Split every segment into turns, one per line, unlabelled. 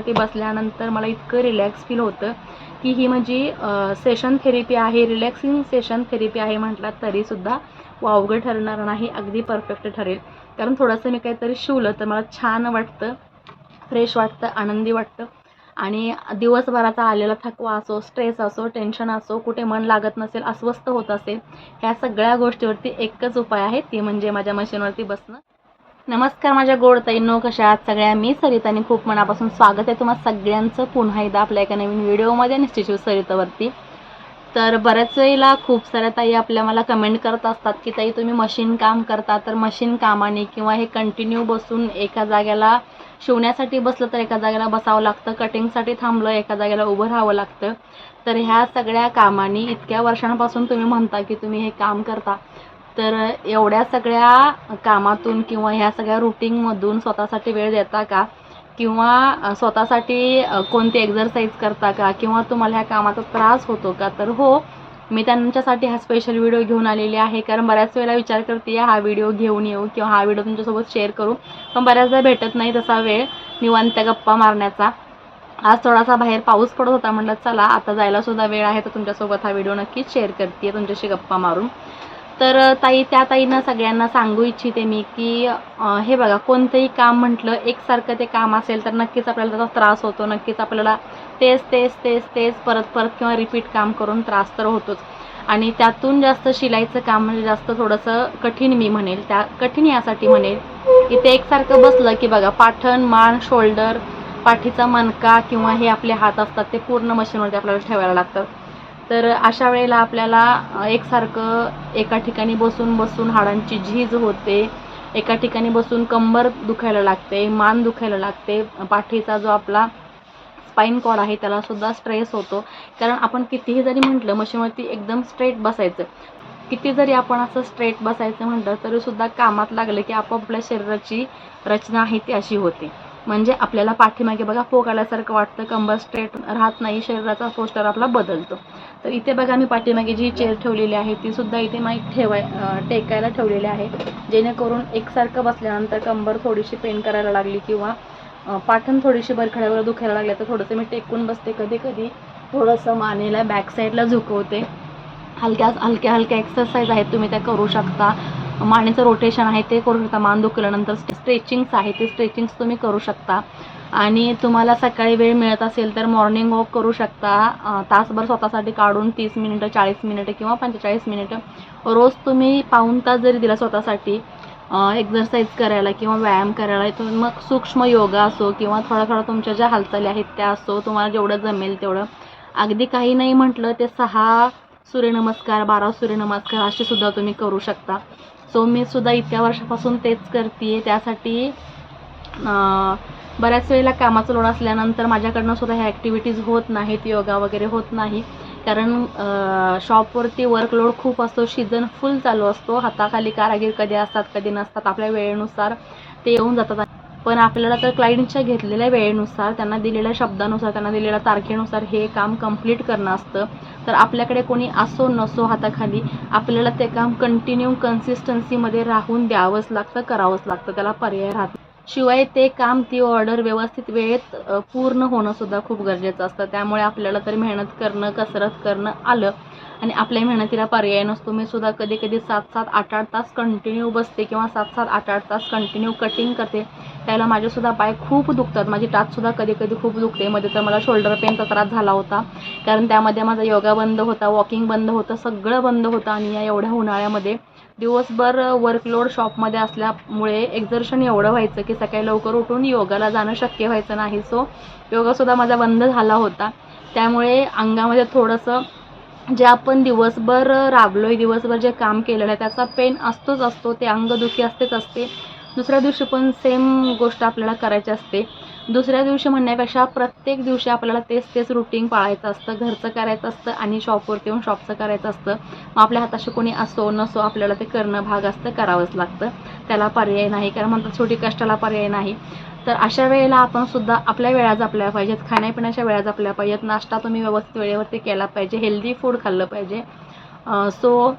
ते बसल्यानंतर मला इतकं रिलॅक्स फील होतं की ही माझी सेशन थेरपी आहे रिलॅक्सिंग सेशन थेरपी आहे म्हटलं तरीसुद्धा वावगं ठरणार नाही अगदी परफेक्ट ठरेल. कारण थोडंसं मी काहीतरी शिवलं तर मला छान वाटतं फ्रेश वाटतं आनंदी वाटतं. आणि दिवसभराचा आलेला थकवा असो स्ट्रेस असो टेन्शन असो कुठे मन लागत नसेल अस्वस्थ होत असेल ह्या सगळ्या गोष्टीवरती एकच उपाय आहे ती म्हणजे माझ्या मशीनवरती बसणं. नमस्कार माझ्या गोड ताईंनो कशा आहात सगळ्या? मी सरितानी खूप मनापासून स्वागत आहे तुम्हाला सगळ्यांचं पुन्हा एकदा आपल्या एका नवीन व्हिडिओमध्ये निश्चित सरितावरती. तर बऱ्याच वेळेला खूप साऱ्या ताई आपल्या मला कमेंट करत असतात की ताई तुम्ही मशीन काम करता तर मशीन कामाने किंवा हे कंटिन्यू बसून एका जाग्याला शिवण्यासाठी बसलं तर एका जागेला बसावं लागतं कटिंगसाठी थांबलं एका जागेला उभं राहावं लागतं. तर ह्या सगळ्या कामाने इतक्या वर्षांपासून तुम्ही म्हणता की तुम्ही हे काम करता. तर एवढ्या सगळ्या कामातून किंवा ह्या सगळ्या रुटीनमधून स्वतःसाठी वेळ देता का? किंवा स्वतःसाठी कोणती एक्झरसाईज करता का? किंवा तुम्हाला ह्या कामाचा त्रास होतो का? तर हो मी त्यांच्यासाठी हा स्पेशल व्हिडिओ घेऊन आलेली आहे. कारण बऱ्याच वेळेला विचार करते हा व्हिडिओ घेऊन येऊ किंवा हा व्हिडिओ तुमच्यासोबत शेअर करू. पण बऱ्याचदा भेटत नाही तसा वेळ निवांत गप्पा मारण्याचा. आज थोडासा बाहेर पाऊस पडत होता म्हटलं चला आता जायला सुद्धा वेळ आहे तर तुमच्यासोबत हा व्हिडिओ नक्कीच शेअर करते तुमच्याशी गप्पा मारून. तर ताई त्या ताईंना सगळ्यांना सांगू इच्छिते मी की हे बघा कोणतंही काम म्हटलं एकसारखं ते काम असेल तर नक्कीच आपल्याला त्याचा त्रास होतो. नक्कीच आपल्याला तेच तेच तेच तेच परत परत किंवा रिपीट काम करून त्रास तर होतोच. आणि त्यातून जास्त शिलाईचं काम म्हणजे जास्त थोडंसं कठीण मी म्हणेल. त्या कठीण यासाठी म्हणेल इथे एकसारखं बसलं की बघा पाठण मान शोल्डर पाठीचा मणका किंवा हे आपले हात असतात ते पूर्ण मशीनवरती आपल्याला ठेवायला लागतं. तर अशा वेळेला आपल्याला एकसारखं एका ठिकाणी बसून बसून हाडांची झीज होते. एका ठिकाणी बसून कंबर दुखायला लागते मान दुखायला लागते. पाठीचा जो आपला स्पाईन कॉड आहे त्याला सुद्धा स्ट्रेस होतो. कारण आपण कितीही जरी म्हटलं मशीनवरती एकदम स्ट्रेट बसायचं. किती जरी आपण असं स्ट्रेट बसायचं म्हटलं तरीसुद्धा कामात लागलं की आपापल्या शरीराची रचना आहे ती अशी होते. म्हणजे आपल्याला पाठीमागे बघा पोक आल्यासारखं वाटतं कंबर स्ट्रेट राहत नाही शरीराचा पोस्टर आपला बदलतो. तर इथे बघा मी पाठीमागे जी चेअर ठेवलेली आहे ती सुद्धा इथे माहीत ठेवाय टेकायला ठेवलेली आहे. जेणेकरून एकसारखं बसल्यानंतर कंबर थोडीशी पेन करायला लागली किंवा पाठण थोडीशी बरखड्यावर दुखायला लागल्या तर थोडंसं मी टेकून बसते. कधी कधी थोडंसं मानेला बॅक साईडला झुकवते. हलक्या हलक्या हलक्या एक्सरसाइज आहेत तुम्ही त्या करू शकता. मानेचं रोटेशन आहे ते करू शकता. मान दुखल्यानंतर स्ट्रेचिंग्स आहे ते स्ट्रेचिंग्स तुम्ही करू शकता. आणि तुम्हाला सकाळी वेळ मिळत असेल तर मॉर्निंग वॉक करू शकता. तासभर स्वतःसाठी काढून तीस मिनिटं चाळीस मिनिटं किंवा पंचेचाळीस मिनिटं रोज तुम्ही पाऊण तास जरी दिला स्वतःसाठी एक्झरसाईज करायला किंवा व्यायाम करायला तुम्ही मग सूक्ष्म योगा असो किंवा थोडा थोडा तुमच्या ज्या हालचाली आहेत त्या असो तुम्हाला जेवढं जमेल तेवढं. अगदी काही नाही म्हटलं ते सहा सूर्यनमस्कार बारा सूर्यनमस्कार असे सुद्धा तुम्ही करू शकता. सो मी सुद्धा इतक्या वर्षापासून तेच करते त्यासाठी बऱ्याच वेळेला कामाचं लोड असल्यानंतर माझ्याकडनं सुद्धा ह्या ॲक्टिव्हिटीज होत नाहीत योगा वगैरे होत नाही. कारण शॉपवरती वर्कलोड खूप असतो सीझन फुल चालू असतो. हाताखाली कारागीर कधी असतात कधी नसतात आपल्या वेळेनुसार ते येऊन जातात. पण आपल्याला तर क्लायंटच्या घेतलेल्या वेळेनुसार त्यांना दिलेल्या शब्दानुसार त्यांना दिलेल्या तारखेनुसार हे काम कंप्लीट करणं असतं. तर आपल्याकडे कोणी असो नसो हाताखाली आपल्याला ते काम कंटिन्यू कन्सिस्टन्सीमध्ये राहून द्यावंच लागतं करावंच लागतं. त्याला पर्याय राहतो शिवाय ते काम ती ऑर्डर व्यवस्थित वेळेत पूर्ण होणं सुद्धा खूप गरजेचं असतं. त्यामुळे आपल्याला तर मेहनत करणं कसरत करणं आलं. आणि आपल्या मेहनतीला पर्याय नसतो. मी सुद्धा कधी कधी सात सात आठ आठ तास कंटिन्यू बसते किंवा सात सात आठ आठ तास कंटिन्यू कटिंग करते. त्याला माझेसुद्धा पाय खूप दुखतात. माझी टाचसुद्धा कधी कधी खूप दुखते. मध्ये तर मला शोल्डर पेनचा त्रास झाला होता. कारण त्यामध्ये माझा योगा बंद होता वॉकिंग बंद होतं सगळं बंद होतं. आणि या एवढ्या उन्हाळ्यामध्ये दिवसभर वर्कलोड शॉपमध्ये असल्यामुळे एक्झर्शन एवढं व्हायचं की सकाळी लवकर उठून योगाला जाणं शक्य व्हायचं नाही. सो योगासुद्धा माझा बंद झाला होता. त्यामुळे अंगामध्ये थोडंसं जे आपण दिवसभर राबलोय दिवसभर जे काम केलेलं आहे त्याचा पेन असतोच असतो. ते अंगदुखी असतेच असते. दुसऱ्या दिवशी पण सेम गोष्ट आपल्याला करायची असते. दुसऱ्या दिवशी म्हणण्यापेक्षा प्रत्येक दिवशी आपल्याला तेच तेच रुटीन पाळायचं असतं घरचं करायचं असतं आणि शॉपवरती येऊन शॉपचं करायचं असतं. मग आपल्या हाताशी कोणी असो नसो आपल्याला ते करणं भाग असतं करावंच लागतं. त्याला पर्याय नाही कारण म्हणतात छोटी कष्टाला पर्याय नाही. तर अशा वेळेला आपण सुद्धा आपल्या वेळा जपल्या पाहिजेत खाण्यापिण्याच्या वेळा जपल्या पाहिजेत. नाश्ता तुम्ही व्यवस्थित वेळेवरती केला पाहिजे हेल्दी फूड खाल्लं पाहिजे. सो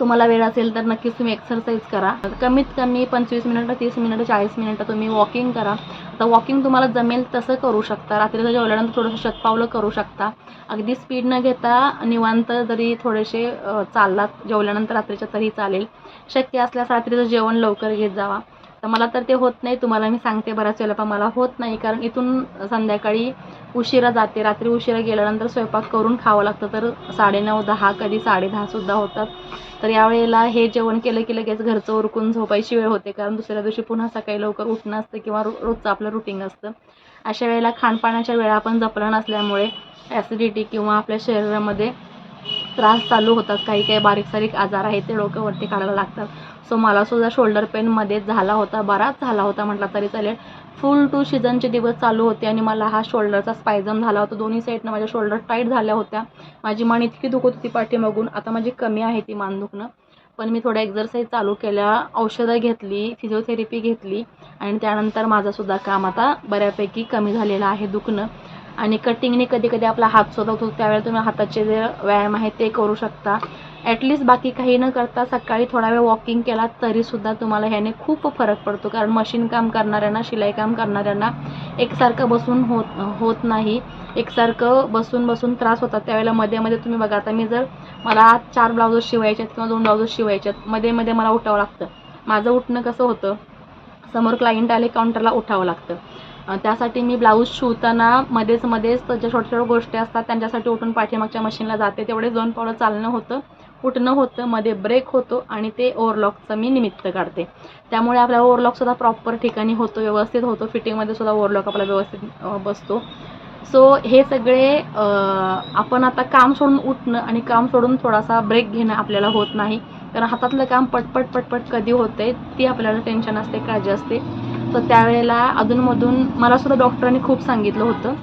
तुम्हाला वेळ असेल तर नक्कीच तुम्ही एक्सरसाइज करा. कमीत कमी पंचवीस मिनिटं तीस मिनिटं चाळीस मिनिटं तुम्ही वॉकिंग करा. शकता. वॉकिंग तुम्हाला जमेल तसं करू शकता. रात्रीचं जेवल्यानंतर थोडंसं शतपावलं करू शकता. अगदी स्पीड न घेता निवांत जरी थोडेसे चाललात जेवल्यानंतर रात्रीच्या तरी चालेल. शक्य असल्यास रात्रीचं जेवण लवकर घेत जावा. तर मला तर ते होत नाही. तुम्हाला मी सांगते बऱ्याच वेळेला पण मला होत नाही. कारण इथून संध्याकाळी उशिरा जाते. रात्री उशिरा गेल्यानंतर स्वयंपाक करून खावं लागतं. तर साडेनऊ दहा कधी साडेदहासुद्धा होतात. तर यावेळेला हे जेवण केलं की लगेच घरचं उरकून झोपायची वेळ होते. कारण दुसऱ्या दिवशी पुन्हा सकाळी लवकर उठणं असतं किंवा रो रोजचं आपलं रुटीन असतं. अशा वेळेला खानपानाच्या वेळा आपण जपलं नसल्यामुळे ॲसिडिटी किंवा आपल्या शरीरामध्ये त्रास चालू होतात. काही काही बारीक सारीक आजार आहेत ते डोक्यावरती काढायला लागतात. सो मला सुद्धा शोल्डर पेनमध्ये झाला होता बराच झाला होता म्हटला तरी चालेल. फुल टू सीझनचे दिवस चालू होते आणि मला हा शोल्डरचा स्पायझम झाला होता. दोन्ही साईडनं माझ्या शोल्डर टाईट झाल्या होत्या. माझी मान इतकी दुखत होती पाठीमागून आता माझी कमी आहे ती मान दुखणं. पण मी थोड्या एक्झरसाईज चालू केल्या औषधं घेतली फिजिओथेरपी घेतली आणि त्यानंतर माझंसुद्धा काम आता बऱ्यापैकी कमी झालेलं आहे दुखणं. आणि कटिंगने कधी कधी आपला हात सुद्धा होतो त्यावेळेला तुम्ही हाताचे जे व्यायाम आहे ते करू शकता. ॲटलिस्ट बाकी काही न करता सकाळी थोडा वेळ वॉकिंग केला तरीसुद्धा तुम्हाला ह्याने खूप फरक पडतो. कारण मशीन काम करणाऱ्यांना शिलाई काम करणाऱ्यांना एकसारखं बसून होत होत नाही. एकसारखं बसून बसून त्रास होतात. त्यावेळेला मध्ये मध्ये तुम्ही बघा आता मी जर मला चार ब्लाउजं शिवायच्यात किंवा दोन ब्लाउजं शिवायच्यात मध्ये मध्ये मला उठावं लागतं. माझं उठणं कसं होतं? समोर क्लायंट आले काउंटरला उठावं लागतं. त्यासाठी मी ब्लाऊज शिवताना मध्येच मध्येच ज्या छोट्या छोट्या गोष्टी असतात त्यांच्यासाठी उठून पाठीमागच्या मशीनला जाते तेवढे दोन पावलं चालणं होतं. उठणं होतं मध्ये ब्रेक होतो आणि ते ओव्हरलॉकचं मी निमित्त काढते. त्यामुळे आपला ओव्हरलॉकसुद्धा प्रॉपर ठिकाणी होतो व्यवस्थित होतो फिटिंगमध्ये सुद्धा ओव्हरलॉक आपला व्यवस्थित बसतो. सो हे सगळे आपण आता काम सोडून उठणं आणि काम सोडून थोडासा ब्रेक घेणं आपल्याला होत नाही. कारण हातातलं काम पटपट पटपट कधी होतं आहे ती आपल्याला टेन्शन असते काळजी असते. तर त्यावेळेला अधूनमधून मला सुद्धा डॉक्टरांनी खूप सांगितलं होतं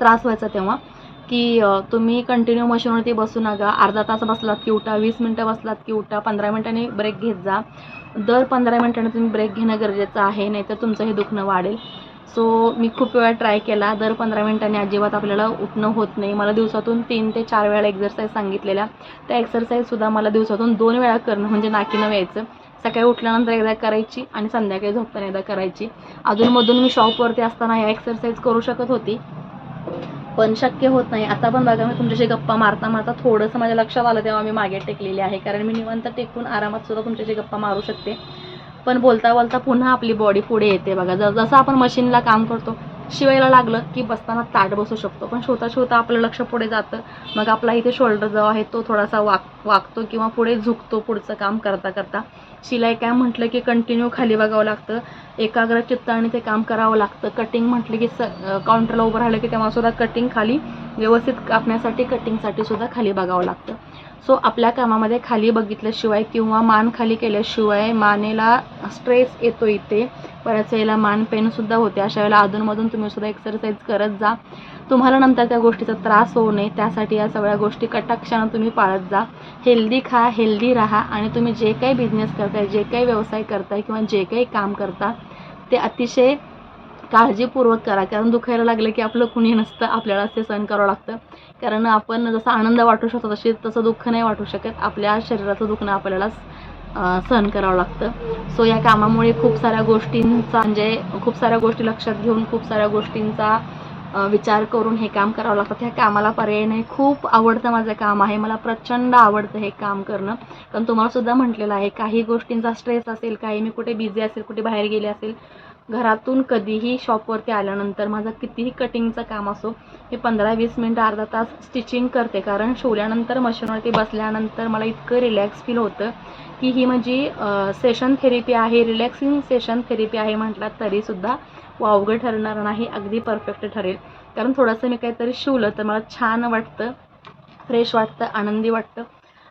त्रास व्हायचा तेव्हा की तुम्ही कंटिन्यू मशीनवरती बसू नका अर्धा तास बसलात की उठा वीस मिनटं बसलात की उठा पंधरा मिनटांनी ब्रेक घेत जा. दर पंधरा मिनटाने तुम्ही ब्रेक घेणं गरजेचं आहे नाहीतर तुमचं हे दुखणं वाढेल. सो मी खूप वेळा ट्राय केला दर पंधरा मिनटांनी अजिबात आपल्याला उठणं होत नाही. मला दिवसातून तीन ते चार वेळा एक्झरसाईज सांगितलेल्या. त्या एक्सरसाईजसुद्धा मला दिवसातून दोन वेळा करणं म्हणजे नाकीनं व्यायचं सकाळी उठल्यानंतर एकदा करायची आणि संध्याकाळी झोपताना एकदा करायची. अधूनमधून मी शॉपवरती असताना ह्या एक्सरसाइज करू शकत होती. पण शक्य होत नाही. आता पण बघा मी तुमच्याशी गप्पा मारता मारता थोडंसं माझ्या लक्षात आलं तेव्हा मी मागे टेकलेली आहे. कारण मी निवांत टेकून आरामात सुद्धा तुमच्याशी गप्पा मारू शकते. पण बोलता बोलता पुन्हा आपली बॉडी पुढे येते बघा. ज जसं आपण मशीनला काम करतो शिवायला लागलं की बसताना ताट बसू शकतो. पण शिवता शोता आपलं लक्ष पुढे जातं. मग आपला इथे शोल्डर जो आहे तो थोडासा वाक वागतो किंवा पुढे झुकतो पुढचं काम करता करता. शिलाई काय म्हटलं की कंटिन्यू खाली बघावं लागतं. एकाग्र चित्ताने ते काम करावं लागतं. कटिंग म्हटलं की स काउंटरला उभं राहिलं की तेव्हा सुद्धा कटिंग खाली व्यवस्थित कापण्यासाठी कटिंगसाठी सुद्धा खाली बघावं लागतं. सो आपल्या कामामध्ये खाली बघितल्याशिवाय किंवा मान खाली केल्याशिवाय मानेला स्ट्रेस येतो इथे. बऱ्याच वेळेला मान पेनसुद्धा होते. अशा वेळेला अधूनमधून तुम्ही सुद्धा एक्सरसाइज करत जा. तुम्हाला नंतर त्या गोष्टीचा त्रास होऊ नये. त्यासाठी या सगळ्या गोष्टी कटाक्षानं तुम्ही पाळत जा. हेल्दी खा हेल्दी राहा आणि तुम्ही जे काही बिझनेस करताय जे काही व्यवसाय करताय किंवा जे काही काम करता ते अतिशय काळजीपूर्वक करा कारण दुखायला लागलं की आपलं कुणी नसतं आपल्यालाच ते सहन करावं लागतं. कारण आपण जसा आनंद वाटू शकतो तशी तसं दुःख नाही वाटू शकत. आपल्या शरीराचं दुखणं आपल्यालाच सहन करावं लागतं. सो या कामामुळे खूप साऱ्या गोष्टींचा म्हणजे खूप साऱ्या गोष्टी लक्षात घेऊन खूप साऱ्या गोष्टींचा विचार करून हे काम करावं लागतं. ह्या कामाला पर्याय नाही. खूप आवडतं माझं काम आहे. मला प्रचंड आवडतं हे काम करणं. कारण तुम्हाला सुद्धा म्हटलेलं आहे काही गोष्टींचा स्ट्रेस असेल काही मी कुठे बिझी असेल कुठे बाहेर गेले असेल घरातून कधीही शॉपवरती आल्यानंतर माझं कितीही कटिंगचं काम असो मी पंधरा वीस मिनटं अर्धा तास स्टिचिंग करते. कारण शिवल्यानंतर मशीनवरती बसल्यानंतर मला इतकं रिलॅक्स फील होतं की ही माझी सेशन थेरपी आहे. रिलॅक्सिंग सेशन थेरपी आहे म्हटलं तरीसुद्धा वावगं ठरणार नाही अगदी परफेक्ट ठरेल. कारण थोडंसं मी काहीतरी शिवलं तर मला छान वाटतं फ्रेश वाटतं आनंदी वाटतं.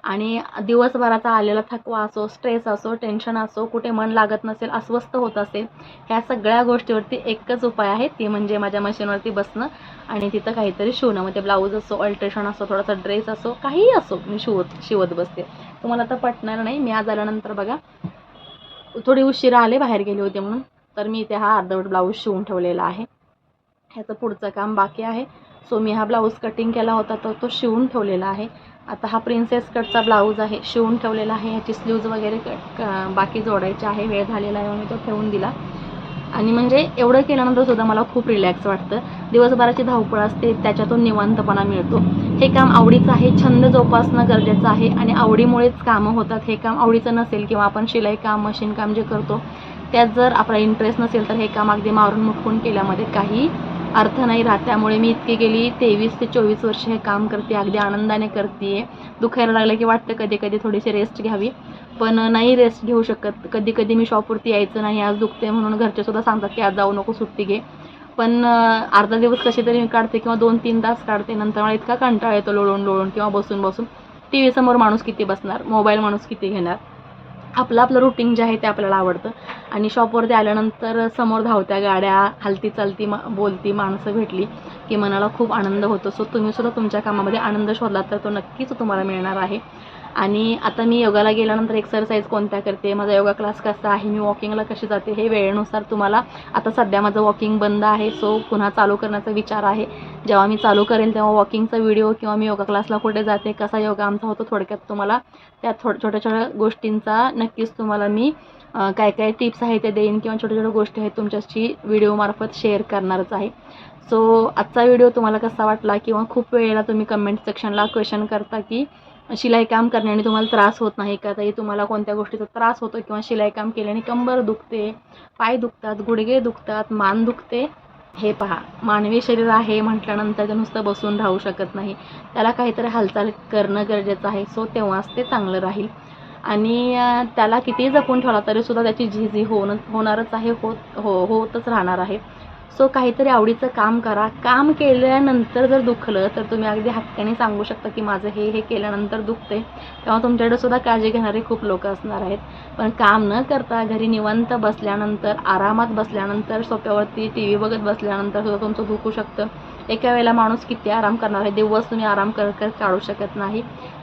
आणि दिवसभराचा आलेला थकवा असो स्ट्रेस असो टेन्शन असो कुठे मन लागत नसेल अस्वस्थ होत असेल ह्या सगळ्या गोष्टीवरती एकच उपाय आहे ती म्हणजे माझ्या मशीनवरती बसणं आणि तिथं काहीतरी शिवणं. म्हणजे ब्लाऊज असो अल्ट्रेशन असो थोडासा ड्रेस असो काहीही असो मी शिवत शिवत बसते. तुम्हाला तर पटणार नाही मी आज आल्यानंतर बघा थोडी उशिरा आले बाहेर गेले होते म्हणून तर मी इथे हा अर्धवट ब्लाऊज शिवून ठेवलेला आहे. ह्याचं पुढचं काम बाकी आहे. सो मी हा ब्लाऊज कटिंग केला होता तर तो शिवून ठेवलेला आहे. आता हा प्रिन्सेस कटचा ब्लाऊज आहे शिवून ठेवलेला आहे. ह्याची स्लीव्ज वगैरे क- बाकी जोडायची आहे वेळ झालेला आहे मी तो ठेवून दिला. आणि म्हणजे एवढं केल्यानंतर सुद्धा मला खूप रिलॅक्स वाटतं. दिवसभराची धावपळ असते त्याच्यातून निवांतपणा मिळतो. हे काम आवडीचं आहे छंद जोपासणं गरजेचं आहे आणि आवडीमुळेच कामं होतात. हे काम आवडीचं नसेल किंवा आपण शिलाई काम मशीन काम जे करतो त्यात जर आपला इंटरेस्ट नसेल तर हे काम अगदी मारून मुटकून केल्यामध्ये काही अर्थ नाही राहत. त्यामुळे मी इतकी गेली तेवीस ते चोवीस वर्ष हे काम करते अगदी आनंदाने करते दुखायला लागलं की वाटतं कधी कधी थोडीशी रेस्ट घ्यावी. पण नाही रेस्ट घेऊ शकत. कधी कधी मी शॉपवरती यायचं नाही आज दुखते म्हणून घरचेसुद्धा सांगतात की आज जाऊ नको सुट्टी घे. पण अर्धा दिवस कसे तरी मी काढते किंवा दोन तीन तास काढते. नंतर मला इतका कंटाळा येतो लोळून लोळून किंवा बसून बसून. टी व्हीसमोर माणूस किती बसणार? मोबाईल माणूस किती घेणार? आपलं आपलं रुटीन जे आहे ते आपल्याला आवडतं. आणि शॉपवरती आल्यानंतर समोर धावत्या गाड्या हलती चालती मा बोलती माणसं भेटली की मनाला खूप आनंद होतो. सो तुम्हीसुद्धा तुमच्या कामामध्ये आनंद शोधला तर तो नक्कीच तुम्हाला मिळणार आहे. आणि आता मी योगाला गेल्यानंतर एक्सरसाइज कोणत्या करते? माझा योगा क्लास कसा आहे? मी वॉकिंगला कशी जाते? हे वेळेनुसार तुम्हाला आता सध्या माझं वॉकिंग बंद आहे. सो पुन्हा चालू करण्याचा विचार आहे. जेव्हा मी चालू करेल तेव्हा वॉकिंगचा व्हिडिओ किंवा मी योगा क्लासला कुठे जाते? कसा योगा आमचा होतो? थोडक्यात तुम्हाला त्या थोड छोट्या छोट्या गोष्टींचा नक्कीच तुम्हाला मी काय काय टिप्स आहे ते देईन किंवा छोट्या छोट्या गोष्टी आहेत तुमच्याशी व्हिडिओमार्फत शेअर करणारच आहे. सो आजचा व्हिडिओ तुम्हाला कसा वाटला? किंवा खूप वेळेला तुम्ही कमेंट सेक्शनला क्वेश्चन करता की शिलाई काम करण्याने तुम्हाला त्रास होत नाही का ताई तुम्हाला कोणत्या गोष्टीचा त्रास होतो किंवा शिलाई काम केल्याने कंबर दुखते पाय दुखतात गुडघे दुखतात मान दुखते हे पहा. मानवी शरीर आहे म्हटल्यानंतर ते नुसतं बसून राहू शकत नाही. त्याला काहीतरी हालचाल करणं गरजेचं आहे. सो तेव्हाच ते चांगलं राहील. आणि त्याला कितीही जपून ठेवला तरीसुद्धा त्याची झीझी होणं होणारच आहे होत हो होतच राहणार आहे. सो काहीतरी आवडीचं काम करा. काम केल्यानंतर जर दुखलं तर तुम्ही अगदी हक्काने सांगू शकता की माझं हे हे केल्यानंतर दुखते तेव्हा तुमच्याकडे सुद्धा काळजी घेणारे खूप लोक असणार आहेत. पण काम न करता घरी निवांत बसल्यानंतर आरामात बसल्यानंतर सोप्यावरती टी व्ही बघत बसल्यानंतर सुद्धा तुमचं दुखू शकतं. एका वेळेला माणूस किती आराम करणार आहे? दिवस तुम्ही आराम कर कर काढू शकत नाही.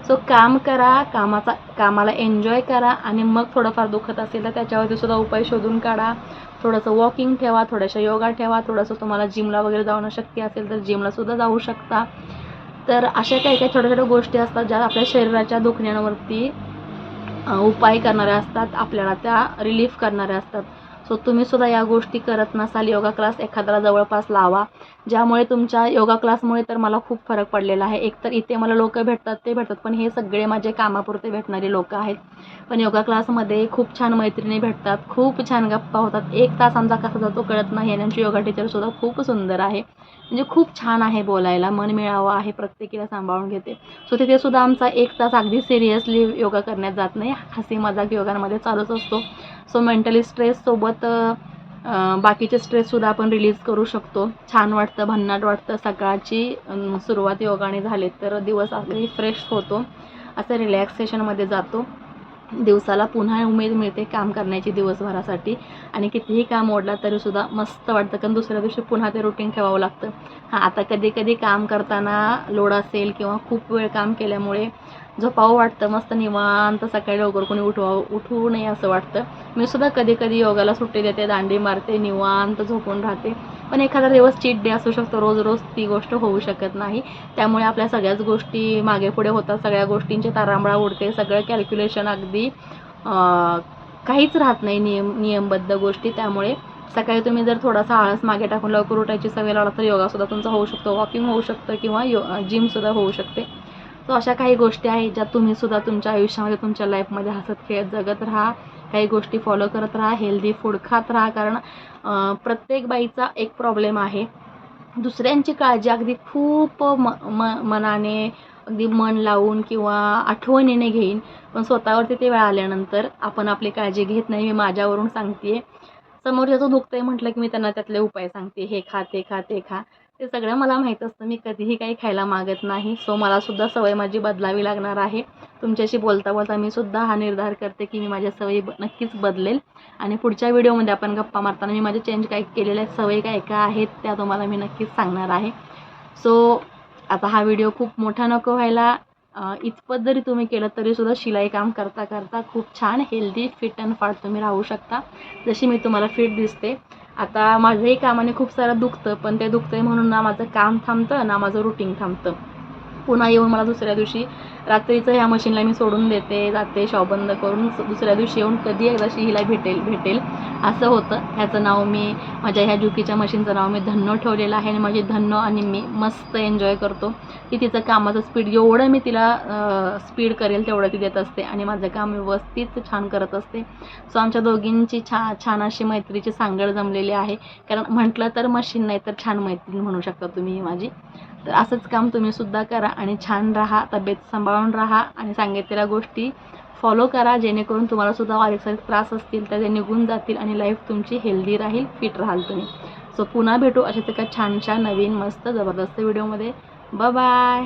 सो काम करा कामाचा कामाला एन्जॉय करा आणि मग थोडंफार दुखत असेल तर त्याच्यावरती सुद्धा उपाय शोधून काढा. थोडंसं वॉकिंग ठेवा थोड्याशा योगा ठेवा. थोडंसं तुम्हाला जिमला वगैरे जाणं शक्य असेल तर जिमला सुद्धा जाऊ शकता. तर अशा काही काही छोट्या छोट्या गोष्टी असतात ज्या आपल्या शरीराच्या दुखण्यावरती उपाय करणाऱ्या असतात आपल्याला त्या रिलीफ करणाऱ्या असतात. सो तुम्ही सुद्धा या गोष्टी करत नसाल. योगा क्लास एखाद्याला जवळपास लावा. ज्यामुळे तुमच्या योगा क्लासमुळे तर मला खूप फरक पडलेला आहे. एकतर इथे मला लोक भेटतात ते भेटतात. पण हे सगळे माझे कामापुरते भेटणारे लोक आहेत. पण योगा क्लासमध्ये खूप छान मैत्रिणी भेटतात. खूप छान गप्पा होतात. एक तास आमचा कसा जातो कळत नाही आणि आमची योगा टीचरसुद्धा खूप सुंदर आहे. म्हणजे खूप छान आहे बोलायला. मन मिळावं आहे प्रत्येकीला सांभाळून घेते. सो तिथे सुद्धा आमचा एक तास अगदी सिरियसली योगा करण्यात जात नाही. हसी मजाक योगांमध्ये चालूच असतो. सो मेंटली स्ट्रेससोबत बाकीचे स्ट्रेससुद्धा आपण रिलीज करू शकतो. छान वाटतं भन्नाट वाटतं. सकाळची सुरुवात योगाने झाली तर दिवस अगदी फ्रेश होतो. असं रिलॅक्सेशनमध्ये जातो. दिवसाला पुन्हा उमेद मिळते काम करण्याची दिवसभरासाठी. आणि कितीही काम ओढला तरीसुद्धा मस्त वाटतं. कारण दुसऱ्या दिवशी पुन्हा ते रुटीन ठेवावं लागतं. हां आता कधी कधी काम करताना लोड असेल किंवा खूप वेळ काम केल्यामुळे झोपावं वाटतं मस्त निवांत सकाळी लवकर कोणी उठवावं उठवू नये असं वाटतं. मी सुद्धा कधी कधी योगाला सुट्टी देते दांडी मारते निवांत झोपून राहते. पण एखादा दिवस चीट डे असू शकतो रोज रोज ती गोष्ट होऊ शकत नाही. त्यामुळे आपल्या सगळ्याच गोष्टी मागे पुढे होतात सगळ्या गोष्टींची तारांबळा उडते सगळं कॅल्क्युलेशन अगदी काहीच राहत नाही नियम नियमबद्ध गोष्टी. त्यामुळे सकाळी तुम्ही जर थोडासा आळस मागे टाकून लवकर उठायची सवय लावला तर योगासुद्धा तुमचा होऊ शकतो. वॉकिंग होऊ शकतं किंवा यो जिमसुद्धा होऊ शकते. सो अशा काही गोष्टी आहेत ज्या तुम्ही सुद्धा तुमच्या आयुष्यामध्ये तुमच्या लाईफमध्ये हसत खेळत जगत राहा. काही गोष्टी फॉलो करत राहा. हेल्दी फूड खात राहा. कारण प्रत्येक बाईचा एक प्रॉब्लेम आहे. दुसऱ्यांची काळजी अगदी खूप म म मनाने अगदी मन लावून किंवा आठवणीने घेईन. पण स्वतःवरती ते वेळ आल्यानंतर आपण आपली काळजी घेत नाही. मी माझ्यावरून सांगते समोर ज्याचं दुखतंय म्हटलं की मी त्यांना त्यातले उपाय सांगते. हे खा ते खा ते खा. ते सगळं मला माहीत असतं. मी कधीही काही खायला मागत नाही. सो मलासुद्धा सवय माझी बदलावी लागणार आहे. तुमच्याशी बोलता बोलता मी सुद्धा हा निर्धार करते की मी माझ्या सवयी ब- नक्कीच बदलेल. आणि पुढच्या व्हिडिओमध्ये आपण गप्पा मारताना मी माझ्या चेंज काय केलेल्या सवयी काय काय आहेत त्या तुम्हाला मी नक्कीच सांगणार आहे. सो आता हा व्हिडिओ खूप मोठा नको व्हायला. इतपत जरी तुम्ही केलं तरीसुद्धा शिलाई काम करता करता खूप छान हेल्दी फिट अँड फाट तुम्ही राहू शकता. जशी मी तुम्हाला फिट दिसते आता माझंही कामाने खूप सारं दुखतं पण ते दुखतंय म्हणून ना माझं काम थांबतं ना माझं रुटीन थांबतं. पुन्हा येऊन मला दुसऱ्या दिवशी रात्रीचं ह्या मशीनला मी सोडून देते जाते शॉप बंद करून दुसऱ्या दिवशी येऊन कधी एकदाशी हिला भेटेल भेटेल. असं होतं. ह्याचं नाव मी माझ्या ह्या जुकीच्या मशीनचं नाव मी धन्नो ठेवलेलं आहे आणि माझी धन्नो आणि मी मस्त एन्जॉय करतो. की तिचं कामाचं स्पीड जेवढं मी तिला स्पीड करेल तेवढं ती देत असते आणि माझं काम व्यवस्थित छान करत असते. सो आमच्या दोघींची छा छान अशी मैत्रीची सांगड जमलेली आहे. कारण म्हटलं तर मशीन नाही तर छान मैत्रीण म्हणू शकता तुम्ही ही माझी. तर असंच काम तुम्ही सुद्धा करा आणि छान राहा तब्येत सांभाळून राहा आणि सांगितलेल्या गोष्टी फॉलो करा जेणेकरून तुम्हाला सुद्धा बारीक त्रास असतील तर ते निघून जातील आणि लाईफ तुमची हेल्दी राहील फिट राहाल तुम्ही. सो पुन्हा भेटू अशाच एका छानशा नवीन मस्त जबरदस्त व्हिडिओमध्ये बाय